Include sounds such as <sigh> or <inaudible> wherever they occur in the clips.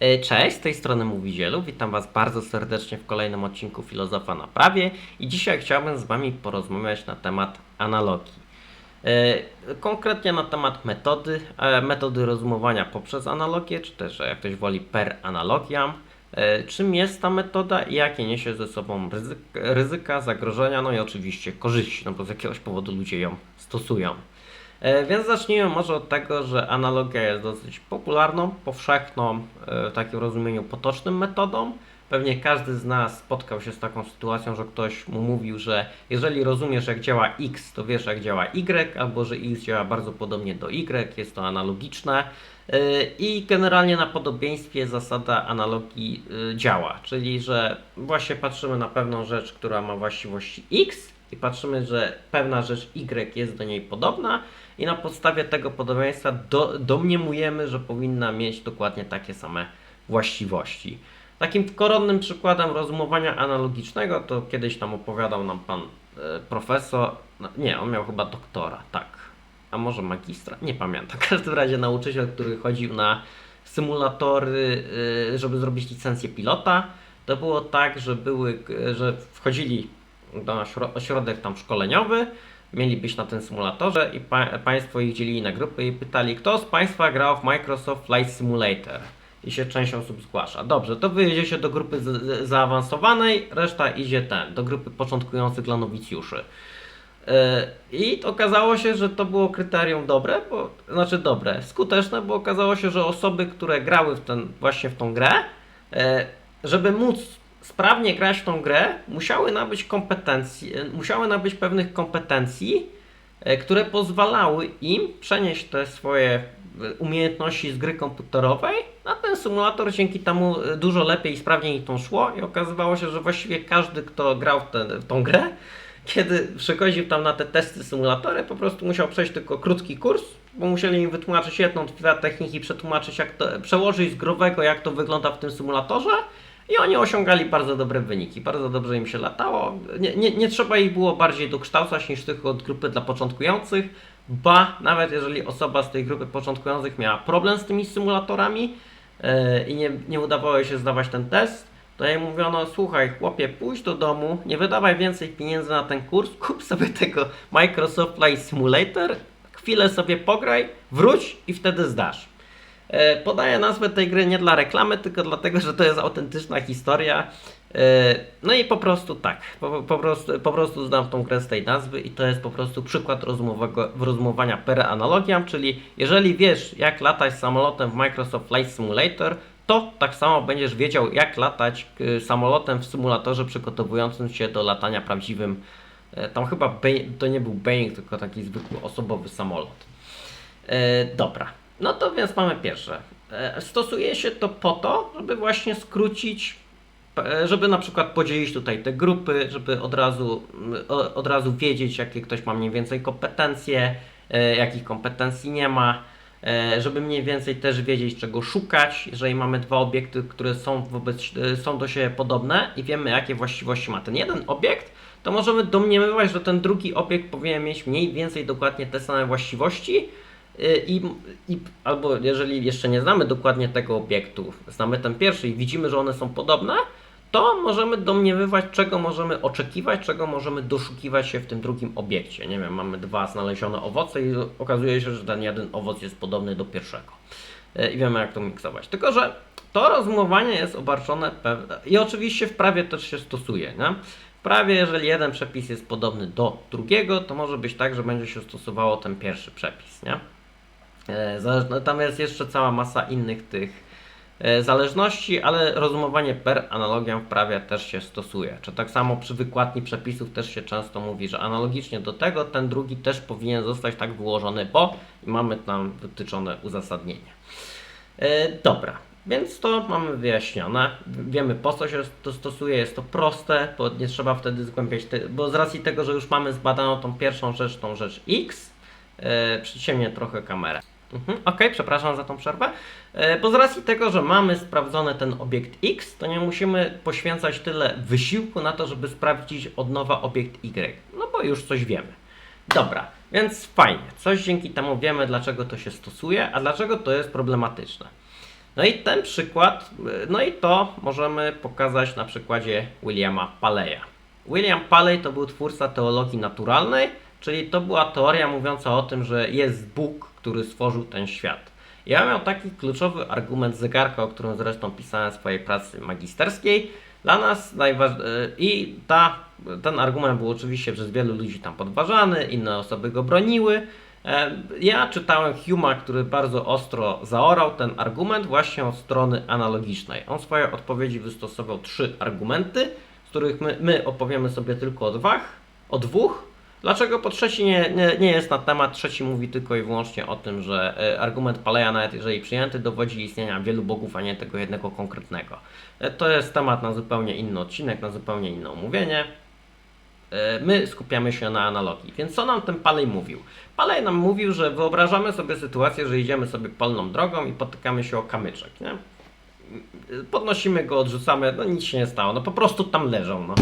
E, Cześć, z tej strony mówi Zielu. Witam Was bardzo serdecznie w kolejnym odcinku Filozofa na Prawie i dzisiaj chciałbym z Wami porozmawiać na temat analogii. E, Konkretnie na temat metody, e, metody rozumowania poprzez analogię, czy też jak ktoś woli per analogiam. Czym jest ta metoda i jakie niesie ze sobą ryzyk, ryzyka, zagrożenia, no i oczywiście korzyści, no bo z jakiegoś powodu ludzie ją stosują. E, Więc zacznijmy może od tego, że analogia jest dosyć popularną, powszechną, e, w takim rozumieniu potocznym metodą. Pewnie każdy z nas spotkał się z taką sytuacją, że ktoś mu mówił, że jeżeli rozumiesz jak działa X, to wiesz jak działa Y, albo że X działa bardzo podobnie do Y, jest to analogiczne. E, I generalnie na podobieństwie zasada analogii działa, czyli że właśnie patrzymy na pewną rzecz, która ma właściwości X i patrzymy, że pewna rzecz Y jest do niej podobna i na podstawie tego podobieństwa do, domniemujemy, że powinna mieć dokładnie takie same właściwości. Takim koronnym przykładem rozumowania analogicznego to kiedyś tam opowiadał nam pan e, profesor, no, nie, on miał chyba doktora, tak, a może magistra, nie pamiętam. W każdym razie nauczyciel, który chodził na symulatory, e, żeby zrobić licencję pilota. To było tak, że były, że wchodzili ośro- ośrodek tam szkoleniowy, mieli być na tym symulatorze i pa- Państwo ich dzielili na grupy i pytali, kto z Państwa grał w Microsoft Flight Simulator? I się część osób zgłasza. Dobrze, to wy jedziecie do grupy zaawansowanej, reszta idzie ten, do grupy początkujących dla nowicjuszy. Yy, I okazało się, że to było kryterium dobre, bo, znaczy dobre, skuteczne, bo okazało się, że osoby, które grały w ten, właśnie w tą grę, yy, żeby móc sprawnie grać w tą grę, musiały nabyć kompetencji, e, musiały nabyć pewnych kompetencji, e, które pozwalały im przenieść te swoje e, umiejętności z gry komputerowej na ten symulator, dzięki temu dużo lepiej i sprawniej to szło i okazywało się, że właściwie każdy, kto grał w, ten, w tą grę, kiedy przychodził tam na te testy symulatory, po prostu musiał przejść tylko krótki kurs, bo musieli im wytłumaczyć jedną, dwie techniki, przetłumaczyć jak to, przełożyć z growego, jak to wygląda w tym symulatorze i oni osiągali bardzo dobre wyniki, bardzo dobrze im się latało. Nie, nie, nie trzeba ich było bardziej dokształcać niż tylko od grupy dla początkujących, ba, nawet jeżeli osoba z tej grupy początkujących miała problem z tymi symulatorami e, i nie, nie udawało się zdawać ten test, to jej mówiono, słuchaj chłopie, pójdź do domu, nie wydawaj więcej pieniędzy na ten kurs, <laughs> kup sobie tego Microsoft Flight Simulator, chwilę sobie pograj, wróć i wtedy zdasz. E, Podaję nazwę tej gry nie dla reklamy, tylko dlatego, że to jest autentyczna historia. E, No i po prostu tak, po, po, prostu, po prostu znam tą grę z tej nazwy i to jest po prostu przykład rozumowania per analogiam, czyli jeżeli wiesz jak latać samolotem w Microsoft Flight Simulator, to tak samo będziesz wiedział jak latać y, samolotem w symulatorze przygotowującym się do latania prawdziwym. E, Tam chyba to nie był Boeing, tylko taki zwykły osobowy samolot. E, dobra, no to więc mamy pierwsze. E, stosuje się to po to, żeby właśnie skrócić, e, żeby na przykład podzielić tutaj te grupy, żeby od razu, od razu wiedzieć, jakie ktoś ma mniej więcej kompetencje, e, jakich kompetencji nie ma, żeby mniej więcej też wiedzieć, czego szukać, jeżeli mamy dwa obiekty, które są, wobec, są do siebie podobne i wiemy, jakie właściwości ma ten jeden obiekt, to możemy domniemywać, że ten drugi obiekt powinien mieć mniej więcej dokładnie te same właściwości, I, i, albo jeżeli jeszcze nie znamy dokładnie tego obiektu, znamy ten pierwszy i widzimy, że one są podobne, to możemy domniemywać, czego możemy oczekiwać, czego możemy doszukiwać się w tym drugim obiekcie. Nie wiem, mamy dwa znalezione owoce i okazuje się, że ten jeden owoc jest podobny do pierwszego. Y, I wiemy, jak to miksować. Tylko, że to rozumowanie jest obarczone pewne. I oczywiście w prawie też się stosuje. Nie? W prawie, jeżeli jeden przepis jest podobny do drugiego, to może być tak, że będzie się stosowało ten pierwszy przepis. Nie? E, zależno- Tam jest jeszcze cała masa innych tych e, zależności, ale rozumowanie per analogiam w prawie też się stosuje. Czy tak samo przy wykładni przepisów też się często mówi, że analogicznie do tego ten drugi też powinien zostać tak wyłożony, bo mamy tam wytyczone uzasadnienie. E, Dobra, więc to mamy wyjaśnione. Wiemy po co się to stosuje, jest to proste, bo nie trzeba wtedy zgłębiać, bo z racji tego, że już mamy zbadaną tą pierwszą rzecz, tą rzecz X, przyciemnię trochę kamerę. Mhm, Okej, przepraszam za tą przerwę. E, Bo z racji tego, że mamy sprawdzony ten obiekt X, to nie musimy poświęcać tyle wysiłku na to, żeby sprawdzić od nowa obiekt Y. No bo już coś wiemy. Dobra, więc fajnie. Coś dzięki temu wiemy, dlaczego to się stosuje, a dlaczego to jest problematyczne. No i ten przykład, y, no i to możemy pokazać na przykładzie Williama Paleya. William Paley to był twórca teologii naturalnej, czyli to była teoria mówiąca o tym, że jest Bóg, który stworzył ten świat. Ja miał taki kluczowy argument zegarka, o którym zresztą pisałem w swojej pracy magisterskiej. Dla nas najważniejszy i ta, ten argument był oczywiście przez wielu ludzi tam podważany, inne osoby go broniły. E, Ja czytałem Huma, który bardzo ostro zaorał ten argument właśnie od strony analogicznej. On w swojej odpowiedzi wystosował trzy argumenty, z których my, my opowiemy sobie tylko o o dwóch. Dlaczego po trzeci nie, nie, nie jest na temat, trzeci mówi tylko i wyłącznie o tym, że e, argument Paleja, nawet jeżeli przyjęty, dowodzi istnienia wielu bogów, a nie tego jednego konkretnego. E, To jest temat na zupełnie inny odcinek, na zupełnie inne omówienie. E, My skupiamy się na analogii. Więc co nam ten Palej mówił? Palej nam mówił, że wyobrażamy sobie sytuację, że idziemy sobie polną drogą i potykamy się o kamyczek. Nie? Podnosimy go, odrzucamy, no nic się nie stało, no po prostu tam leżą. No.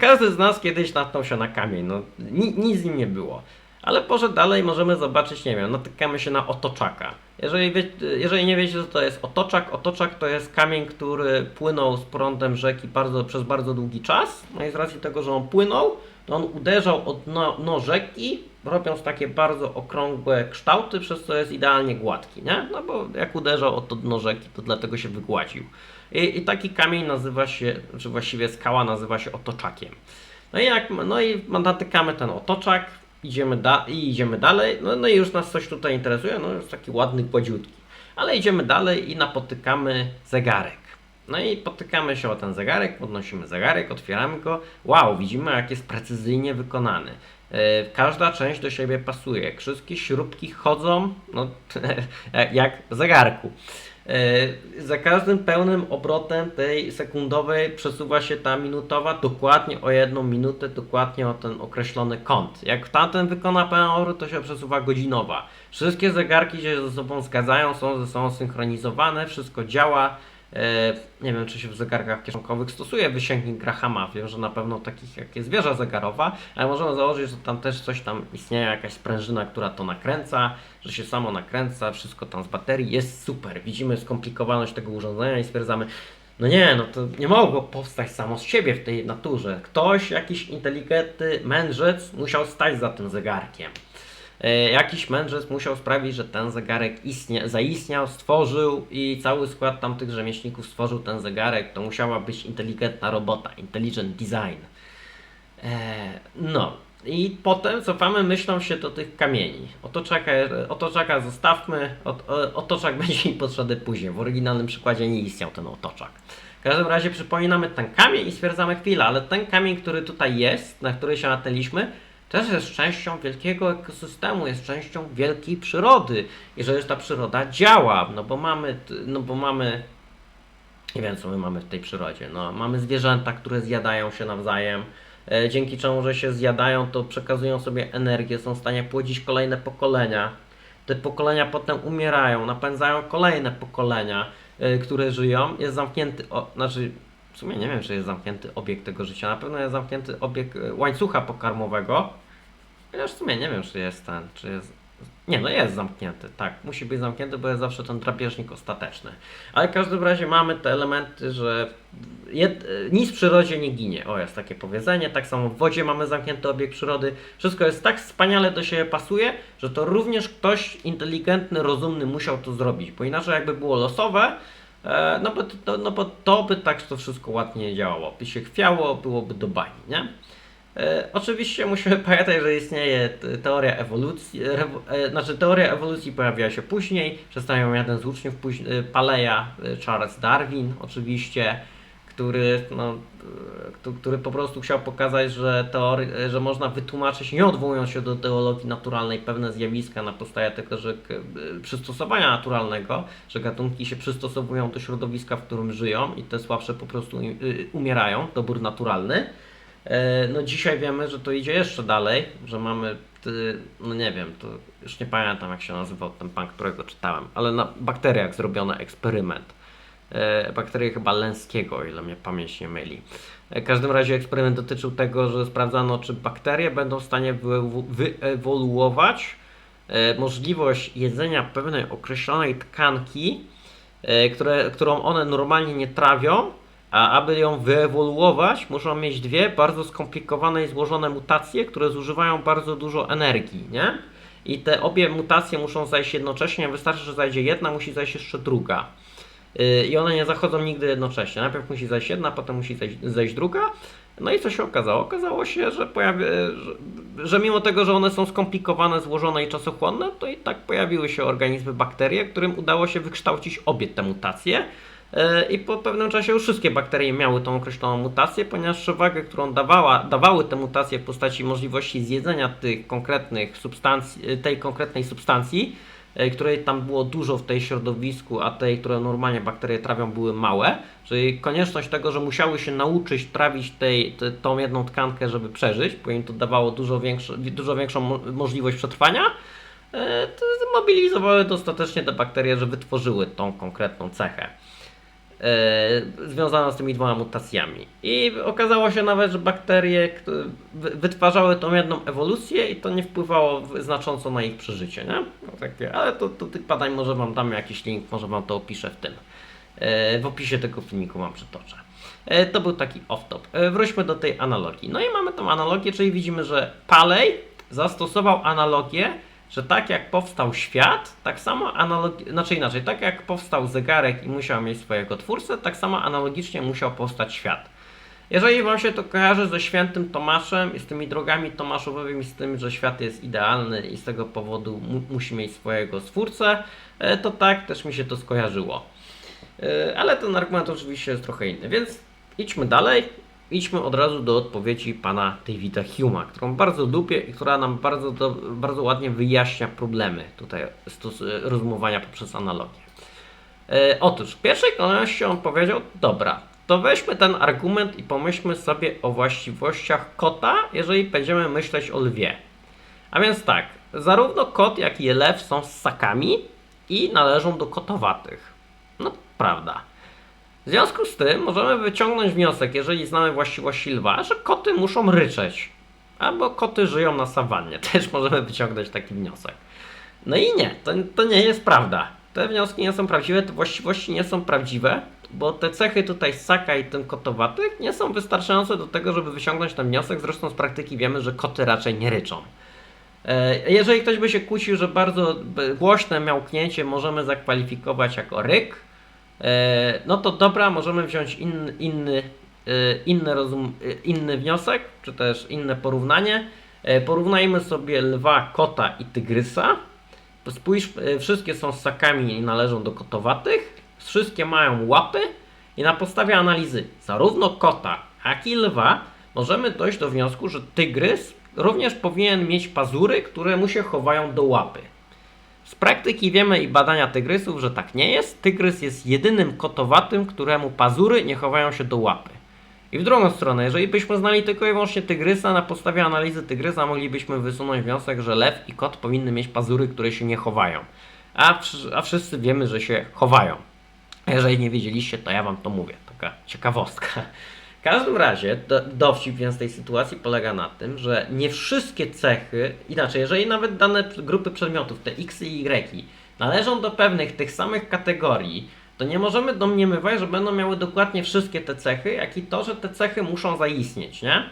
Każdy z nas kiedyś natknął się na kamień, no ni, nic z nim nie było. Ale może dalej możemy zobaczyć, nie wiem, natykamy się na otoczaka. Jeżeli, wie, jeżeli nie wiecie, co to jest otoczak, otoczak to jest kamień, który płynął z prądem rzeki bardzo, przez bardzo długi czas. No i z racji tego, że on płynął, to on uderzał od dno, dno rzeki, robiąc takie bardzo okrągłe kształty, przez co jest idealnie gładki, nie? No bo jak uderzał o to dno rzeki, to dlatego się wygładził. I, i taki kamień nazywa się, czy właściwie skała nazywa się otoczakiem. No i jak, no i natykamy ten otoczak, idziemy da, i idziemy dalej, no, no i już nas coś tutaj interesuje, no jest taki ładny, gładziutki. Ale idziemy dalej i napotykamy zegarek. No i potykamy się o ten zegarek, podnosimy zegarek, otwieramy go. Wow, widzimy jak jest precyzyjnie wykonany. E, Każda część do siebie pasuje. Wszystkie śrubki chodzą no, <laughs> jak zegarku. E, Za każdym pełnym obrotem tej sekundowej przesuwa się ta minutowa dokładnie o jedną minutę, dokładnie o ten określony kąt. Jak tamten wykona pełen obrót, to się przesuwa godzinowa. Wszystkie zegarki się ze sobą zgadzają, są ze sobą synchronizowane, wszystko działa. E, Nie wiem, czy się w zegarkach kieszonkowych stosuje wysięgnik Grahama. Wiem, że na pewno takich jak jest wieża zegarowa, ale możemy założyć, że tam też coś tam istnieje, jakaś sprężyna, która to nakręca, że się samo nakręca, wszystko tam z baterii. Jest super. Widzimy skomplikowaność tego urządzenia i stwierdzamy, no nie, no to nie mogło powstać samo z siebie w tej naturze. Ktoś, jakiś inteligentny mędrzec musiał stać za tym zegarkiem. E, jakiś mędrzec musiał sprawić, że ten zegarek istnie, zaistniał, stworzył i cały skład tamtych rzemieślników stworzył ten zegarek. To musiała być inteligentna robota, intelligent design. E, no. I potem cofamy myślą się do tych kamieni. Otoczaka, otoczaka zostawmy, otoczak <laughs> będzie mi potrzebny później. W oryginalnym przykładzie nie istniał ten otoczak. W każdym razie przypominamy ten kamień i stwierdzamy chwilę, ale ten kamień, który tutaj jest, na który się natknęliśmy, też jest częścią wielkiego ekosystemu, jest częścią wielkiej przyrody. I że ta przyroda działa, no bo mamy, no bo mamy nie wiem, co my mamy w tej przyrodzie. No, mamy zwierzęta, które zjadają się nawzajem. E, dzięki czemu, że się zjadają, to przekazują sobie energię, są w stanie płodzić kolejne pokolenia. Te pokolenia potem umierają, napędzają kolejne pokolenia, e, które żyją. Jest zamknięty, o, znaczy w sumie nie wiem, czy jest zamknięty obieg tego życia. Na pewno jest zamknięty obieg e, łańcucha pokarmowego. Chociaż w sumie nie wiem, czy jest ten, czy jest. Nie, no jest zamknięty, tak. Musi być zamknięty, bo jest zawsze ten drapieżnik ostateczny. Ale w każdym razie mamy te elementy, że jed, nic w przyrodzie nie ginie. O, jest takie powiedzenie. Tak samo w wodzie mamy zamknięty obiekt przyrody. Wszystko jest tak wspaniale do siebie pasuje, że to również ktoś inteligentny, rozumny musiał to zrobić. Bo inaczej jakby było losowe, e, no bo to, no bo to by tak to wszystko ładnie działało. By się chwiało, byłoby do bani, nie? E, oczywiście musimy <laughs> pamiętać, że istnieje teoria ewolucji, rewo, e, znaczy teoria ewolucji pojawiła się później, przedstawiał ją jeden z uczniów e, Paleja, e, Charles Darwin oczywiście, który, no, e, któ- który po prostu chciał pokazać, że, teory, e, że można wytłumaczyć, nie odwołując się do teologii naturalnej, pewne zjawiska na podstawie tego, że e, przystosowania naturalnego, że gatunki się przystosowują do środowiska, w którym żyją i te słabsze po prostu umierają, dobór naturalny. E, No dzisiaj wiemy, że to idzie jeszcze dalej, że mamy, no nie wiem, to już nie pamiętam jak się nazywał ten pan, którego czytałem, ale na bakteriach zrobiono eksperyment. E, Bakterie chyba Lenskiego, o ile mnie pamięć nie myli. E, W każdym razie eksperyment dotyczył tego, że sprawdzano, czy bakterie będą w stanie wyewoluować możliwość jedzenia pewnej określonej tkanki które, którą one normalnie nie trawią, a aby ją wyewoluować, muszą mieć dwie bardzo skomplikowane i złożone mutacje, które zużywają bardzo dużo energii, nie? I te obie mutacje muszą zajść jednocześnie, wystarczy, że zajdzie jedna, musi zajść jeszcze druga. Yy, I one nie zachodzą nigdy jednocześnie. Najpierw musi zajść jedna, potem musi zejść, zejść druga. No i co się okazało? Okazało się, że, pojawi, że, że mimo tego, że one są skomplikowane, złożone i czasochłonne, to i tak pojawiły się organizmy, bakterie, którym udało się wykształcić obie te mutacje. Yy, I po pewnym czasie już wszystkie bakterie miały tą określoną mutację, ponieważ przewagę, którą dawała, dawały te mutacje w postaci możliwości zjedzenia tych konkretnych substancji, tej konkretnej substancji, e, której tam było dużo w tej środowisku, a tej, które normalnie bakterie trawią, były małe. Czyli konieczność tego, że musiały się nauczyć trawić tej, te, tą jedną tkankę, żeby przeżyć, bo im to dawało dużo, większe, dużo większą mo- możliwość przetrwania, e, to zmobilizowały dostatecznie te bakterie, że wytworzyły tą konkretną cechę e, związaną z tymi dwoma mutacjami. I okazało się nawet, że bakterie wytwarzały tą jedną ewolucję i to nie wpływało znacząco na ich przeżycie, nie? Takie, ale to, to tych badań może Wam dam jakiś link, może Wam to opiszę w tym. E, w opisie tego filmiku Wam przytoczę. E, to był taki off-top. E, wróćmy do tej analogii. No i mamy tą analogię, czyli widzimy, że Paley zastosował analogię, że tak jak powstał świat, tak samo analogi- znaczy inaczej, tak jak powstał zegarek i musiał mieć swojego twórcę, tak samo analogicznie musiał powstać świat. Jeżeli Wam się to kojarzy ze świętym Tomaszem i z tymi drogami tomaszowymi, z tym, że świat jest idealny i z tego powodu mu- musi mieć swojego stwórcę, e, to tak też mi się to skojarzyło. E, Ale ten argument oczywiście jest trochę inny, więc idźmy dalej. Idźmy od razu do odpowiedzi pana Davida Huma, którą bardzo lubię i która nam bardzo, do, bardzo ładnie wyjaśnia problemy tutaj stos- rozumowania poprzez analogię. E, otóż w pierwszej kolejności on powiedział, dobra, to weźmy ten argument i pomyślmy sobie o właściwościach kota, jeżeli będziemy myśleć o lwie. A więc tak, zarówno kot, jak i lew są ssakami i należą do kotowatych. No, prawda. W związku z tym możemy wyciągnąć wniosek, jeżeli znamy właściwości lwa, że koty muszą ryczeć. Albo koty żyją na sawannie. <laughs> Też możemy wyciągnąć taki wniosek. No i nie, to, to nie jest prawda. Te wnioski nie są prawdziwe, te właściwości nie są prawdziwe, bo te cechy tutaj ssaka i ten kotowatych nie są wystarczające do tego, żeby wyciągnąć ten wniosek. Zresztą z praktyki wiemy, że koty raczej nie ryczą. E, Jeżeli ktoś by się kłócił, że bardzo głośne miałknięcie możemy zakwalifikować jako ryk, no to dobra, możemy wziąć inny, inny, e, inny, rozum, e, inny wniosek, czy też inne porównanie. E, Porównajmy sobie lwa, kota i tygrysa. Spójrz, e, wszystkie są ssakami i należą do kotowatych. Wszystkie mają łapy i na podstawie analizy zarówno kota, jak i lwa możemy dojść do wniosku, że tygrys również powinien mieć pazury, które mu się chowają do łapy. Z praktyki wiemy i badania tygrysów, że tak nie jest. Tygrys jest jedynym kotowatym, któremu pazury nie chowają się do łapy. I w drugą stronę, jeżeli byśmy znali tylko i wyłącznie tygrysa, na podstawie analizy tygrysa moglibyśmy wysunąć wniosek, że lew i kot powinny mieć pazury, które się nie chowają. A, a wszyscy wiemy, że się chowają. Jeżeli nie wiedzieliście, to ja wam to mówię. Taka ciekawostka. Każdym razie do, dowcip więc tej sytuacji polega na tym, że nie wszystkie cechy, inaczej, jeżeli nawet dane grupy przedmiotów, te x i y, należą do pewnych tych samych kategorii, to nie możemy domniemywać, że będą miały dokładnie wszystkie te cechy, jak i to, że te cechy muszą zaistnieć, nie?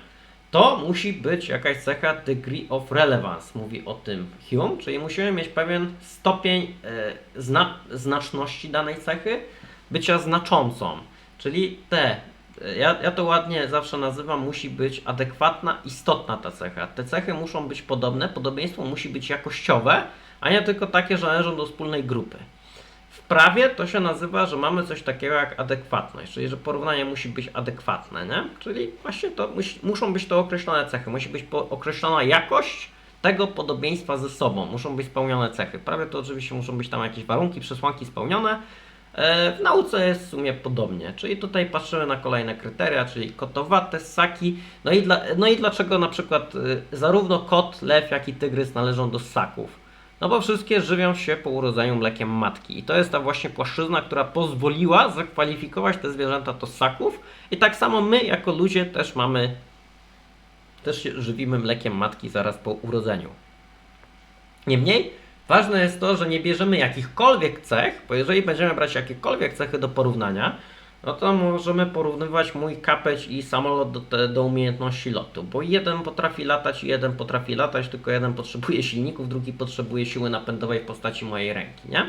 To musi być jakaś cecha degree of relevance, mówi o tym Hume, czyli musimy mieć pewien stopień e, zna, znaczności danej cechy, bycia znaczącą. Czyli te, ja, ja to ładnie zawsze nazywam, musi być adekwatna, istotna ta cecha. Te cechy muszą być podobne, podobieństwo musi być jakościowe, a nie tylko takie, że należą do wspólnej grupy. W prawie to się nazywa, że mamy coś takiego jak adekwatność, czyli że porównanie musi być adekwatne, nie? Czyli właśnie to muszą być to określone cechy, musi być po, określona jakość tego podobieństwa ze sobą, muszą być spełnione cechy. Prawie to oczywiście muszą być tam jakieś warunki, przesłanki spełnione. E, W nauce jest w sumie podobnie, czyli tutaj patrzymy na kolejne kryteria, czyli kotowate, ssaki. No i, dla, no i dlaczego na przykład y, zarówno kot, lew, jak i tygrys należą do ssaków? No bo wszystkie żywią się po urodzeniu mlekiem matki. I to jest ta właśnie płaszczyzna, która pozwoliła zakwalifikować te zwierzęta do ssaków. I tak samo my, jako ludzie, też mamy, też się żywimy mlekiem matki zaraz po urodzeniu. Niemniej, Ważne jest to, że nie bierzemy jakichkolwiek cech, bo jeżeli będziemy brać jakiekolwiek cechy do porównania, no to możemy porównywać mój kapeć i samolot do, te, do umiejętności lotu, bo jeden potrafi latać i jeden potrafi latać, tylko jeden potrzebuje silników, drugi potrzebuje siły napędowej w postaci mojej ręki, nie?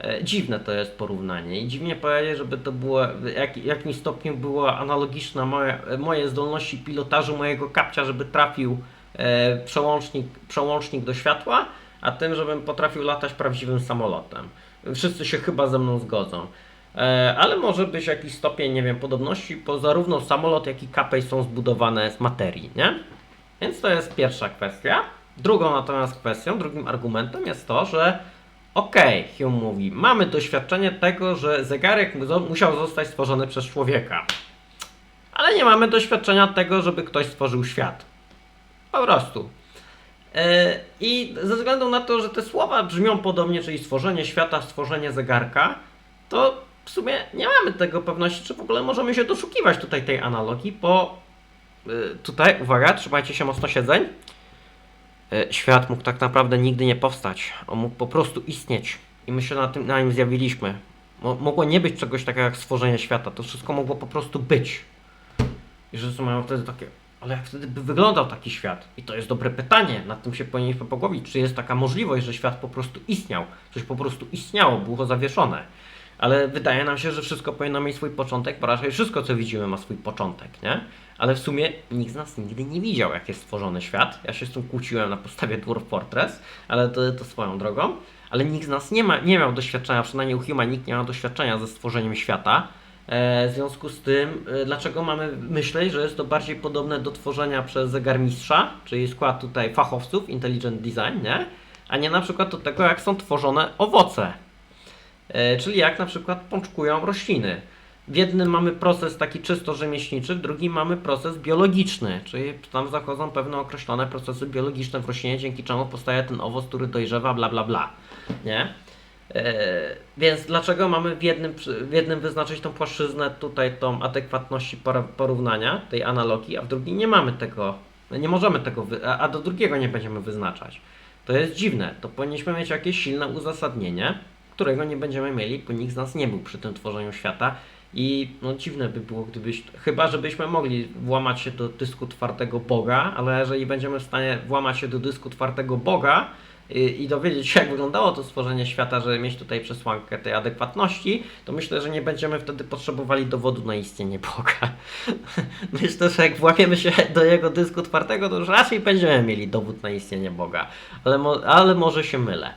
E, Dziwne to jest porównanie i dziwnie powiedzieć, żeby to było w jak, jakimś stopniu było analogiczne moje, moje zdolności pilotażu mojego kapcia, żeby trafił e, przełącznik, przełącznik do światła, a tym, żebym potrafił latać prawdziwym samolotem. Wszyscy się chyba ze mną zgodzą. E, ale może być jakiś stopień, nie wiem, podobności, bo zarówno samolot, jak i kapej są zbudowane z materii, nie? Więc to jest pierwsza kwestia. Drugą natomiast kwestią, drugim argumentem jest to, że okej, Hume mówi, mamy doświadczenie tego, że zegarek mu- musiał zostać stworzony przez człowieka. Ale nie mamy doświadczenia tego, żeby ktoś stworzył świat. Po prostu. E, I ze względu na to, że te słowa brzmią podobnie, czyli stworzenie świata, stworzenie zegarka, to w sumie nie mamy tego pewności, czy w ogóle możemy się doszukiwać tutaj tej analogii, bo y, tutaj, uwaga, trzymajcie się mocno siedzeń. Y, Świat mógł tak naprawdę nigdy nie powstać. On mógł po prostu istnieć. I my się na, tym, na nim zjawiliśmy. Mo- mogło nie być czegoś takiego jak stworzenie świata. To wszystko mogło po prostu być. I że mają wtedy takie, ale jak wtedy by wyglądał taki świat? I to jest dobre pytanie, nad tym się powinniśmy pogłowić. Czy jest taka możliwość, że świat po prostu istniał? Coś po prostu istniało, było zawieszone. Ale wydaje nam się, że wszystko powinno mieć swój początek, bo raczej wszystko, co widzimy, ma swój początek, nie? Ale w sumie nikt z nas nigdy nie widział, jak jest stworzony świat. Ja się z tym kłóciłem na podstawie Dwarf Fortress, ale to, to swoją drogą. Ale nikt z nas nie, ma, nie miał doświadczenia, przynajmniej u Huma nikt nie ma doświadczenia ze stworzeniem świata. E, w związku z tym, e, dlaczego mamy myśleć, że jest to bardziej podobne do tworzenia przez zegarmistrza, czyli skład tutaj fachowców, intelligent design, nie? A nie na przykład do tego, jak są tworzone owoce. E, czyli jak na przykład pączkują rośliny. W jednym mamy proces taki czysto rzemieślniczy, w drugim mamy proces biologiczny, czyli tam zachodzą pewne określone procesy biologiczne w roślinie, dzięki czemu powstaje ten owoc, który dojrzewa, bla bla bla. Nie? E, więc dlaczego mamy w jednym, w jednym wyznaczyć tą płaszczyznę, tutaj tą adekwatności porównania, tej analogii, a w drugim nie mamy tego, nie możemy tego, a do drugiego nie będziemy wyznaczać. To jest dziwne, to powinniśmy mieć jakieś silne uzasadnienie, którego nie będziemy mieli, bo nikt z nas nie był przy tym tworzeniu świata i no dziwne by było, gdybyś, chyba żebyśmy mogli włamać się do dysku twardego Boga, ale jeżeli będziemy w stanie włamać się do dysku twardego Boga i, i dowiedzieć się, jak wyglądało to stworzenie świata, żeby mieć tutaj przesłankę tej adekwatności, to myślę, że nie będziemy wtedy potrzebowali dowodu na istnienie Boga. <laughs> myślę, że jak włamiemy się do jego dysku twardego, to już raczej będziemy mieli dowód na istnienie Boga, ale, mo- ale może się mylę.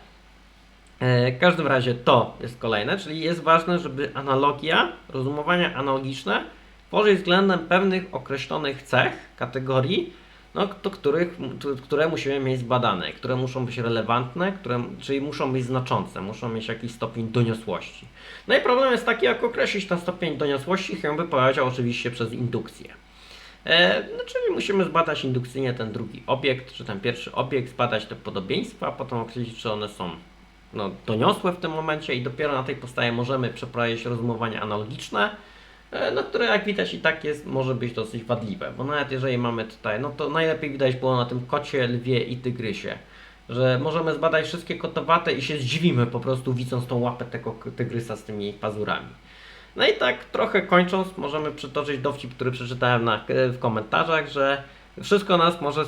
E, W każdym razie to jest kolejne, czyli jest ważne, żeby analogia, rozumowania analogiczne tworzyć względem pewnych określonych cech, kategorii, no, do których, które musimy mieć zbadane, które muszą być relevantne, które, czyli muszą być znaczące, muszą mieć jakiś stopień doniosłości. No i problem jest taki, jak określić ten stopień doniosłości, chyba by powiedział oczywiście przez indukcję. E, no, czyli musimy zbadać indukcyjnie ten drugi obiekt, czy ten pierwszy obiekt, zbadać te podobieństwa, a potem określić, czy one są no, doniosłe w tym momencie i dopiero na tej podstawie możemy przeprowadzić rozumowanie analogiczne, no, które jak widać i tak jest, może być dosyć wadliwe, bo nawet jeżeli mamy tutaj, no to najlepiej widać było na tym kocie, lwie i tygrysie, że możemy zbadać wszystkie kotowate i się zdziwimy po prostu widząc tą łapę tego tygrysa z tymi pazurami. No i tak trochę kończąc, możemy przytoczyć dowcip, który przeczytałem na, w komentarzach, że wszystko nas może, e,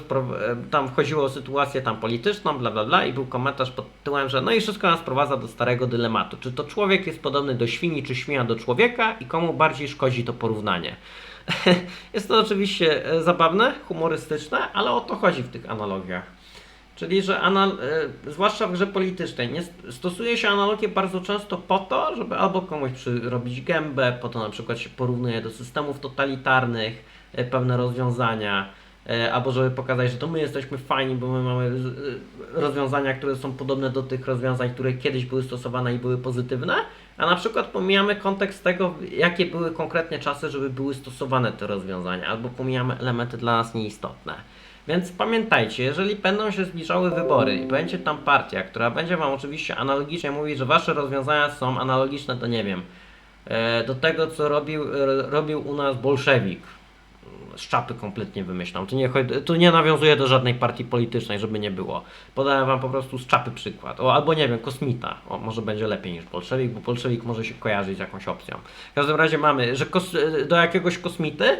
tam wchodziło o sytuację tam polityczną, bla bla bla i był komentarz pod tytułem, że no i wszystko nas prowadza do starego dylematu. Czy to człowiek jest podobny do świni, czy świnia do człowieka i komu bardziej szkodzi to porównanie? <laughs> jest to oczywiście e, zabawne, humorystyczne, ale o to chodzi w tych analogiach. Czyli, że anal- e, zwłaszcza w grze politycznej, nie st- stosuje się analogię bardzo często po to, żeby albo komuś przyrobić gębę, po to na przykład się porównuje do systemów totalitarnych, pewne rozwiązania, albo żeby pokazać, że to my jesteśmy fajni, bo my mamy e, rozwiązania, które są podobne do tych rozwiązań, które kiedyś były stosowane i były pozytywne, a na przykład pomijamy kontekst tego, jakie były konkretnie czasy, żeby były stosowane te rozwiązania, albo pomijamy elementy dla nas nieistotne. Więc pamiętajcie, jeżeli będą się zbliżały wybory i będzie tam partia, która będzie Wam oczywiście analogicznie mówić, że Wasze rozwiązania są analogiczne do, nie wiem, e, do tego, co robił, e, robił u nas bolszewik, z czapy kompletnie wymyślam. Tu nie, tu nie nawiązuję do żadnej partii politycznej, żeby nie było. Podałem wam po prostu z czapy przykład. O, albo nie wiem, kosmita. O, może będzie lepiej niż bolszewik, bo bolszewik może się kojarzyć z jakąś opcją. W każdym razie mamy, że kos, do jakiegoś kosmity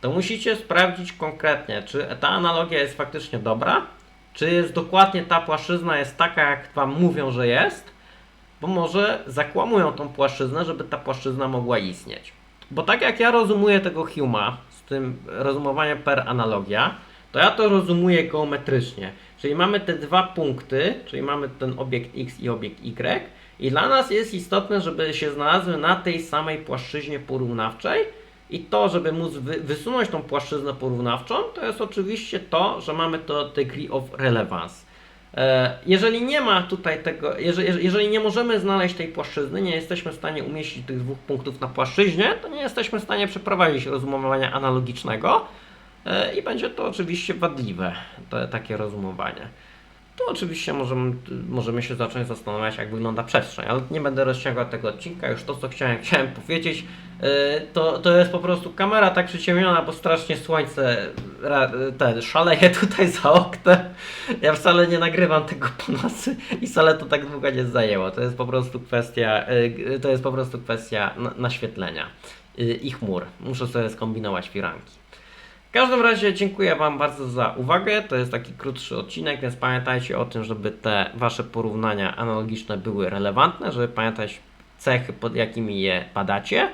to musicie sprawdzić konkretnie, czy ta analogia jest faktycznie dobra, czy jest dokładnie ta płaszczyzna jest taka, jak wam mówią, że jest, bo może zakłamują tą płaszczyznę, żeby ta płaszczyzna mogła istnieć. Bo tak jak ja rozumuję tego Huma tym rozumowaniem per analogia, to ja to rozumuję geometrycznie. Czyli mamy te dwa punkty, czyli mamy ten obiekt X i obiekt Y i dla nas jest istotne, żeby się znalazły na tej samej płaszczyźnie porównawczej i to, żeby móc wy, wysunąć tą płaszczyznę porównawczą, to jest oczywiście to, że mamy to degree of relevance. E, Jeżeli nie ma tutaj tego, jeżeli, jeżeli nie możemy znaleźć tej płaszczyzny, nie jesteśmy w stanie umieścić tych dwóch punktów na płaszczyźnie, to nie jesteśmy w stanie przeprowadzić rozumowania analogicznego e, i będzie to oczywiście wadliwe, takie rozumowanie. Tu oczywiście możemy, możemy się zacząć zastanawiać, jak wygląda przestrzeń, ale nie będę rozciągał tego odcinka. Już to, co chciałem, chciałem powiedzieć, yy, to, to jest po prostu kamera tak przyciemniona, bo strasznie słońce szaleje tutaj za oknem. Ja wcale nie nagrywam tego po nocy i wcale to tak długo nie zajęło. To jest po prostu kwestia, yy, to jest po prostu kwestia na, naświetlenia yy, i chmur. Muszę sobie skombinować firanki. W każdym razie dziękuję Wam bardzo za uwagę. To jest taki krótszy odcinek, więc pamiętajcie o tym, żeby te Wasze porównania analogiczne były relevantne, żeby pamiętać cechy, pod jakimi je badacie,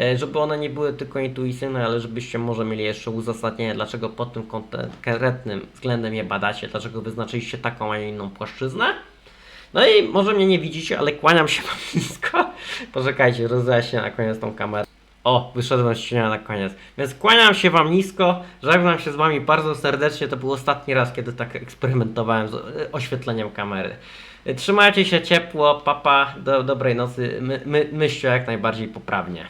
e, żeby one nie były tylko intuicyjne, ale żebyście może mieli jeszcze uzasadnienie, dlaczego pod tym konkretnym względem je badacie, dlaczego wyznaczyliście taką, a nie inną płaszczyznę. No i może mnie nie widzicie, ale kłaniam się Wam <laughs> nisko. Poczekajcie, rozjaśnię na koniec tą kamerę. O, wyszedłem z cienia na koniec. Więc kłaniam się Wam nisko, żegnam się z Wami bardzo serdecznie. To był ostatni raz, kiedy tak eksperymentowałem z e, oświetleniem kamery. E, Trzymajcie się ciepło, papa, do dobrej nocy. My, my, myślcie jak najbardziej poprawnie.